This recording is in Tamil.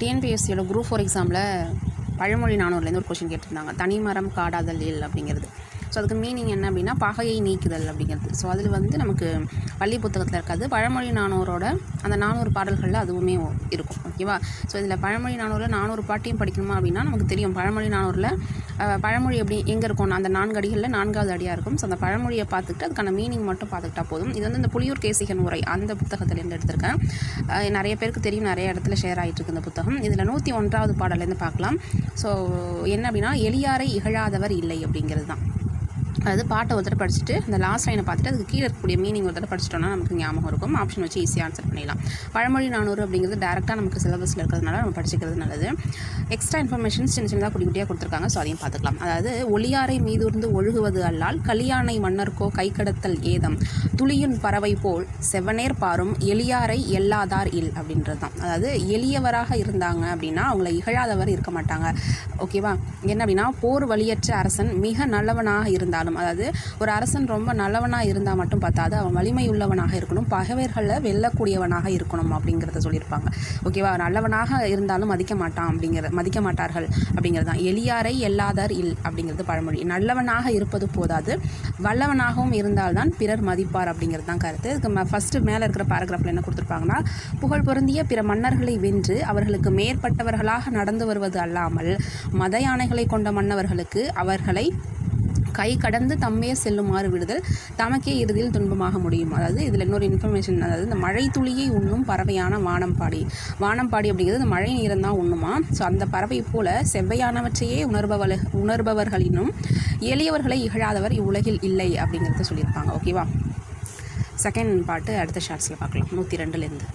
டிஎன்பிஎஸ்சியோட குரூப் ஃபோர் எக்ஸாமில் பழமொழி நானூறுலேருந்து ஒரு கொஷின் கேட்டிருந்தாங்க. தனிமரம் காடாதல் இல் அப்படிங்கிறது. ஸோ அதுக்கு மீனிங் என்ன அப்படின்னா பகையை நீக்குதல் அப்படிங்கிறது. ஸோ அதில் வந்து நமக்கு பள்ளி புத்தகத்தில் இருக்காது. பழமொழி நானூரோட அந்த நானூறு பாடல்களில் அதுவுமே இருக்கும். ஓகேவா ஸோ இதில் பழமொழி நானூரில் நானூறு பாட்டையும் படிக்கணுமா அப்படின்னா நமக்கு தெரியும். பழமொழி நானூரில் பழமொழி எப்படி எங்கே இருக்கும் அந்த நான்கு அடிகளில் நான்காவது அடியாக இருக்கும். ஸோ அந்த பழமொழியை பார்த்துக்கிட்டு அதுக்கான மீனிங் மட்டும் பார்த்துக்கிட்டா போதும். இது வந்து இந்த புலியூர் கேசிகன் உரை அந்த புத்தகத்திலேருந்து எடுத்திருக்கேன். நிறைய பேருக்கு தெரியும். நிறைய இடத்துல ஷேர் ஆகிட்டு இருக்கு இந்த புத்தகம். இதில் நூற்றி ஒன்றாவது பாடலேருந்து பார்க்கலாம். ஸோ என்ன அப்படின்னா எளியாரை இகழாதவர் இல்லை அப்படிங்கிறது தான். அதாவது பாட்டை ஒரு தடவை படிச்சுட்டு அந்த லாஸ்ட் லைனை பார்த்துட்டு அதுக்கு கீழே இருக்கக்கூடிய மீனிங் ஒரு தடவை படிச்சிட்டோம்னா நமக்கு ஞாபகம் இருக்கும். ஆப்ஷன் வச்சு ஈஸியாக ஆன்சர் பண்ணிடலாம். பழமொழி நானூறு அப்படிங்கிறது டேரெக்டாக நமக்கு சிலபஸில் இருக்கிறதுனால நம்ம படிச்சுக்கிறது நல்லது. எக்ஸ்ட்ரா இன்ஃபர்மேஷன்ஸ் சின்ன சின்னதாக குடி குட்டியாக கொடுத்துருக்காங்க. ஸோ அதையும் பார்த்துக்கலாம். அதாவது ஒளியாரை மீதூர்ந்து ஒழுகுவது அல்லால் கலியானை மன்னர்க்கோ கைக்கடத்தல் ஏதம். துளியின் பறவை போல் செவனேர் பாரும் எளியாரை எல்லாதார் இல் அப்படின்றது தான். அதாவது எளியவராக இருந்தாங்க அப்படின்னா அவங்கள இகழாதவர் இருக்க மாட்டாங்க. ஓகேவா என்ன அப்படின்னா போர் வழியற்ற அரசன் மிக நல்லவனாக இருந்தாலும் அதாவது ஒரு அரசன் ரொம்ப நல்லவனாக இருந்தால் மட்டும் பார்த்தாது அவன் வலிமை உள்ளவனாக இருக்கணும் பகைவர்களை வெல்லக்கூடியவனாக இருக்கணும் அப்படிங்கிறத சொல்லியிருப்பாங்க. ஓகேவா நல்லவனாக இருந்தாலும் மதிக்க மாட்டான் அப்படிங்கிற மதிக்க மாட்டார்கள் அப்படிங்கிறது தான். எளியாரை எல்லாதார் இல் அப்படிங்கிறது பழமொழி. நல்லவனாக இருப்பது போதாது வல்லவனாகவும் இருந்தால்தான் பிறர் மதிப்பார் அப்படிங்கிறது தான் கருத்து. இதுக்கு ஃபஸ்ட்டு மேலே இருக்கிற பேராகிராஃபில் என்ன கொடுத்துருப்பாங்கன்னா புகழ் பொருந்திய பிற மன்னர்களை வென்று அவர்களுக்கு மேற்பட்டவர்களாக நடந்து வருவது அல்லாமல் மத யானைகளை கொண்ட மன்னவர்களுக்கு அவர்களை கை கடந்து தம்மே செல்லுமாறு விடுதல் தமக்கே இறுதியில் துன்பமாக முடியும். அதாவது இதில் இன்னொரு இன்ஃபர்மேஷன் அதாவது இந்த மழை துளியை உண்ணும் பறவையான வானம்பாடி. வானம்பாடி அப்படிங்கிறது இந்த மழை நீரம் தான் உண்ணுமா? ஸோ அந்த பறவை போல செவ்வையானவற்றையே உணர்பவர்கள் உணர்பவர்களினும் எளியவர்களை இகழாதவர் இவ்வுலகில் இல்லை அப்படிங்கிறத சொல்லியிருப்பாங்க. ஓகேவா செகண்ட் பாட்டு அடுத்த ஷார்ட்ஸில் பார்க்கலாம். நூற்றி ரெண்டுலேருந்து